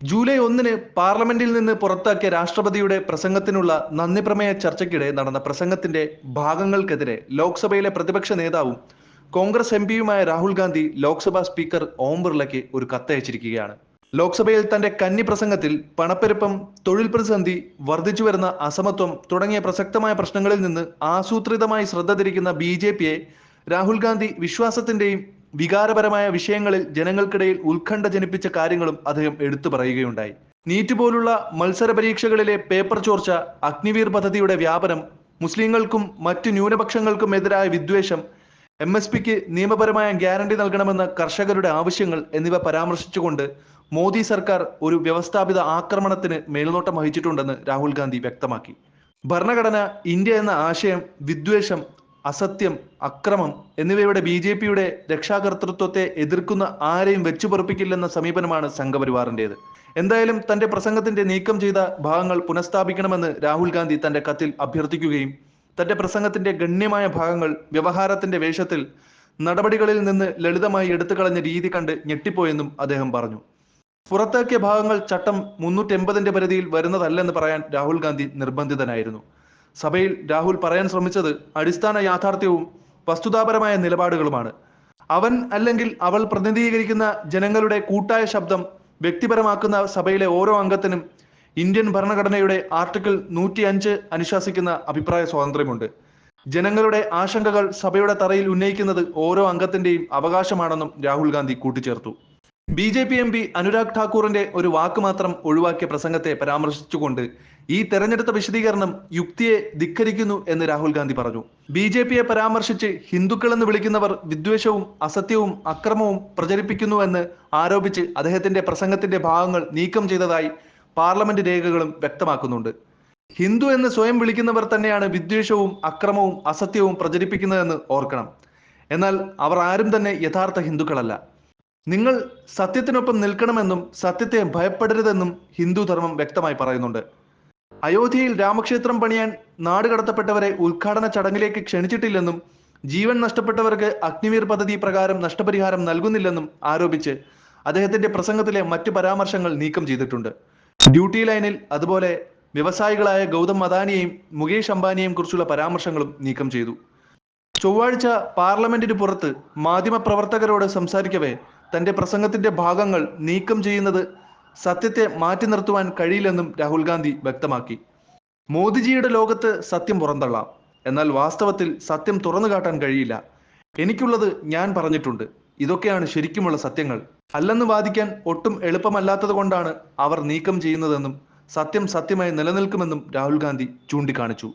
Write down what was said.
July ഒന്നിന് പാർലമെന്റിൽ നിന്ന് പുറത്താക്കിയ രാഷ്ട്രപതിയുടെ പ്രസംഗത്തിനുള്ള നന്ദി പ്രമേയ ചർച്ചയ്ക്കിടെ നടന്ന പ്രസംഗത്തിന്റെ ഭാഗങ്ങൾക്കെതിരെ ലോക്സഭയിലെ പ്രതിപക്ഷ നേതാവും കോൺഗ്രസ് എം പിയുമായ രാഹുൽ ഗാന്ധി ലോക്സഭാ സ്പീക്കർ ഓം ബിർളയ്ക്ക് ഒരു കത്തയച്ചിരിക്കുകയാണ്. ലോക്സഭയിൽ തന്റെ കന്നി പ്രസംഗത്തിൽ പണപ്പെരുപ്പം തൊഴിൽ പ്രതിസന്ധി വർദ്ധിച്ചു വരുന്ന അസമത്വം തുടങ്ങിയ പ്രസക്തമായ പ്രശ്നങ്ങളിൽ നിന്ന് ആസൂത്രിതമായി ശ്രദ്ധ തിരിക്കുന്ന ബി രാഹുൽ ഗാന്ധി വിശ്വാസത്തിന്റെയും വികാരപരമായ വിഷയങ്ങളിൽ ജനങ്ങൾക്കിടയിൽ ഉത്കണ്ഠ ജനിപ്പിച്ച കാര്യങ്ങളും അദ്ദേഹം എടുത്തു പറയുകയുണ്ടായി. നീറ്റ് പോലുള്ള മത്സര പരീക്ഷകളിലെ പേപ്പർ ചോർച്ച അഗ്നിവീർ പദ്ധതിയുടെ വ്യാപനം മുസ്ലിങ്ങൾക്കും മറ്റു ന്യൂനപക്ഷങ്ങൾക്കും എതിരായ വിദ്വേഷം എം എസ് പിക്ക് നിയമപരമായ ഗ്യാരണ്ടി നൽകണമെന്ന കർഷകരുടെ ആവശ്യങ്ങൾ എന്നിവ പരാമർശിച്ചുകൊണ്ട് മോദി സർക്കാർ ഒരു വ്യവസ്ഥാപിത ആക്രമണത്തിന് മേൽനോട്ടം വഹിച്ചിട്ടുണ്ടെന്ന് രാഹുൽ ഗാന്ധി വ്യക്തമാക്കി. ഭരണഘടന ഇന്ത്യ എന്ന ആശയം വിദ്വേഷം അസത്യം അക്രമം എന്നിവയുടെ ബി ജെ പിയുടെ രക്ഷാകർതൃത്വത്തെ എതിർക്കുന്ന ആരെയും വെച്ചുപറപ്പിക്കില്ലെന്ന സമീപനമാണ് സംഘപരിവാറിന്റേത്. എന്തായാലും തന്റെ പ്രസംഗത്തിന്റെ നീക്കം ചെയ്ത ഭാഗങ്ങൾ പുനഃസ്ഥാപിക്കണമെന്ന് രാഹുൽ ഗാന്ധി തന്റെ കത്തിൽ അഭ്യർത്ഥിക്കുകയും തന്റെ പ്രസംഗത്തിന്റെ ഗണ്യമായ ഭാഗങ്ങൾ വ്യവഹാരത്തിന്റെ വേഷത്തിൽ നടപടികളിൽ നിന്ന് ലളിതമായി എടുത്തു കളഞ്ഞ രീതി കണ്ട് ഞെട്ടിപ്പോയെന്നും അദ്ദേഹം പറഞ്ഞു. പുറത്താക്കിയ ഭാഗങ്ങൾ ചട്ടം മുന്നൂറ്റി എൺപതിന്റെ പരിധിയിൽ വരുന്നതല്ലെന്ന് പറയാൻ രാഹുൽ ഗാന്ധി നിർബന്ധിതനായിരുന്നു. സഭയിൽ രാഹുൽ പറയാൻ ശ്രമിച്ചത് അടിസ്ഥാന യാഥാർത്ഥ്യവും വസ്തുതാപരമായ നിലപാടുകളുമാണ്. അവൻ അല്ലെങ്കിൽ അവൾ പ്രതിനിധീകരിക്കുന്ന ജനങ്ങളുടെ കൂട്ടായ ശബ്ദം വ്യക്തിപരമാക്കുന്ന സഭയിലെ ഓരോ അംഗത്തിനും ഇന്ത്യൻ ഭരണഘടനയുടെ ആർട്ടിക്കിൾ നൂറ്റി അഞ്ച് അനുശാസിക്കുന്ന അഭിപ്രായ സ്വാതന്ത്ര്യമുണ്ട്. ജനങ്ങളുടെ ആശങ്കകൾ സഭയുടെ തറയിൽ ഉന്നയിക്കുന്നത് ഓരോ അംഗത്തിന്റെയും അവകാശമാണെന്നും രാഹുൽ ഗാന്ധി കൂട്ടിച്ചേർത്തു. B J P M P Anurag ഠാക്കൂറിന്റെ ഒരു വാക്ക് മാത്രം ഒഴിവാക്കിയ പ്രസംഗത്തെ പരാമർശിച്ചുകൊണ്ട് ഈ തെരഞ്ഞെടുത്ത വിശദീകരണം യുക്തിയെ ധിക്കരിക്കുന്നു എന്ന് രാഹുൽ ഗാന്ധി പറഞ്ഞു. ബി ജെ പിയെ പരാമർശിച്ച് ഹിന്ദുക്കളെന്ന് വിളിക്കുന്നവർ വിദ്വേഷവും അസത്യവും അക്രമവും പ്രചരിപ്പിക്കുന്നുവെന്ന് ആരോപിച്ച് അദ്ദേഹത്തിന്റെ പ്രസംഗത്തിന്റെ ഭാഗങ്ങൾ നീക്കം ചെയ്തതായി പാർലമെന്റ് രേഖകളും വ്യക്തമാക്കുന്നുണ്ട്. ഹിന്ദു എന്ന് സ്വയം വിളിക്കുന്നവർ തന്നെയാണ് വിദ്വേഷവും അക്രമവും അസത്യവും പ്രചരിപ്പിക്കുന്നതെന്ന് ഓർക്കണം. എന്നാൽ അവർ ആരും തന്നെ യഥാർത്ഥ ഹിന്ദുക്കളല്ല. നിങ്ങൾ സത്യത്തിനൊപ്പം നിൽക്കണമെന്നും സത്യത്തെ ഭയപ്പെടരുതെന്നും ഹിന്ദുധർമ്മം വ്യക്തമായി പറയുന്നുണ്ട്. അയോധ്യയിൽ രാമക്ഷേത്രം പണിയാൻ നാട് കടത്തപ്പെട്ടവരെ ഉദ്ഘാടന ചടങ്ങിലേക്ക് ക്ഷണിച്ചിട്ടില്ലെന്നും ജീവൻ നഷ്ടപ്പെട്ടവർക്ക് അഗ്നിവീർ പദ്ധതി പ്രകാരം നഷ്ടപരിഹാരം നൽകുന്നില്ലെന്നും ആരോപിച്ച് അദ്ദേഹത്തിന്റെ പ്രസംഗത്തിലെ മറ്റു പരാമർശങ്ങൾ നീക്കം ചെയ്തിട്ടുണ്ട്. ഡ്യൂട്ടി ലൈനിൽ അതുപോലെ വ്യവസായികളായ ഗൗതം അദാനിയെയും മുകേഷ് അംബാനിയെയും കുറിച്ചുള്ള പരാമർശങ്ങളും നീക്കം ചെയ്തു. ചൊവ്വാഴ്ച പാർലമെന്റിന് പുറത്ത് മാധ്യമപ്രവർത്തകരോട് സംസാരിക്കവേ തന്റെ പ്രസംഗത്തിന്റെ ഭാഗങ്ങൾ നീക്കം ചെയ്യുന്നത് സത്യത്തെ മാറ്റി നിർത്തുവാൻ കഴിയില്ലെന്നും രാഹുൽ ഗാന്ധി വ്യക്തമാക്കി. മോദിജിയുടെ ലോകത്ത് സത്യം പുറന്തള്ളാം. എന്നാൽ വാസ്തവത്തിൽ സത്യം തുറന്നു കാട്ടാൻ കഴിയില്ല. എനിക്കുള്ളത് ഞാൻ പറഞ്ഞിട്ടുണ്ട്. ഇതൊക്കെയാണ് ശരിക്കുമുള്ള സത്യങ്ങൾ. അല്ലെന്ന് വാദിക്കാൻ ഒട്ടും എളുപ്പമല്ലാത്തത് കൊണ്ടാണ് അവർ നീക്കം ചെയ്യുന്നതെന്നും സത്യം സത്യമായി നിലനിൽക്കുമെന്നും രാഹുൽ ഗാന്ധി ചൂണ്ടിക്കാണിച്ചു.